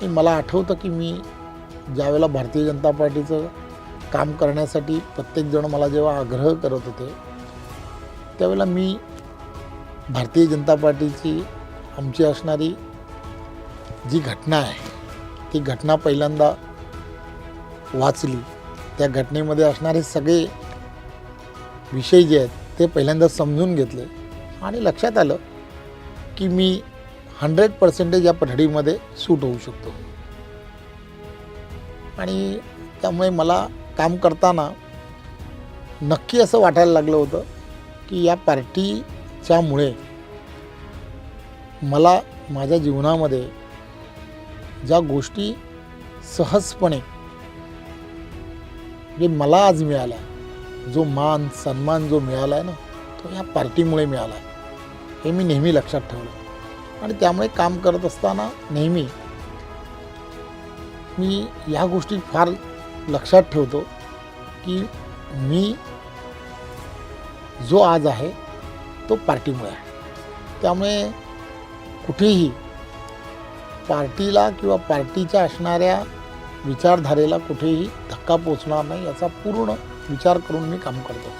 आणि मला आठवतं की मी ज्यावेळेला भारतीय जनता पार्टीचं काम करण्यासाठी प्रत्येकजण मला जेव्हा आग्रह करत होते त्यावेळेला मी भारतीय जनता पार्टीची आमची असणारी जी घटना आहे ती घटना पहिल्यांदा वाचली. त्या घटनेमध्ये असणारे सगळे विषय जे आहेत ते पहिल्यांदा समजून घेतले. आणि लक्षात आलं की मी हंड्रेड पर्सेंटेज या पठडीमध्ये सूट होऊ शकतो. आणि त्यामुळे मला काम करताना नक्की असं वाटायला लागलं होतं की या पार्टीच्यामुळे मला माझ्या जीवनामध्ये ज्या गोष्टी सहजपणे जे मला आज मिळाला जो मान सन्मान जो मिळाला आहे ना तो या पार्टीमुळे मिळाला आहे हे मी नेहमी लक्षात ठेवलं. आणि त्यामुळे काम करत असताना नेहमी मी या गोष्टी फार लक्षात ठेवतो की मी जो आज आहे तो पार्टीमुळे आहे. त्यामुळे कुठेही पार्टीला किंवा पार्टीच्या असणाऱ्या विचारधारेला कुठेही धक्का पोचणार नाही याचा पूर्ण विचार करून मी काम करतो.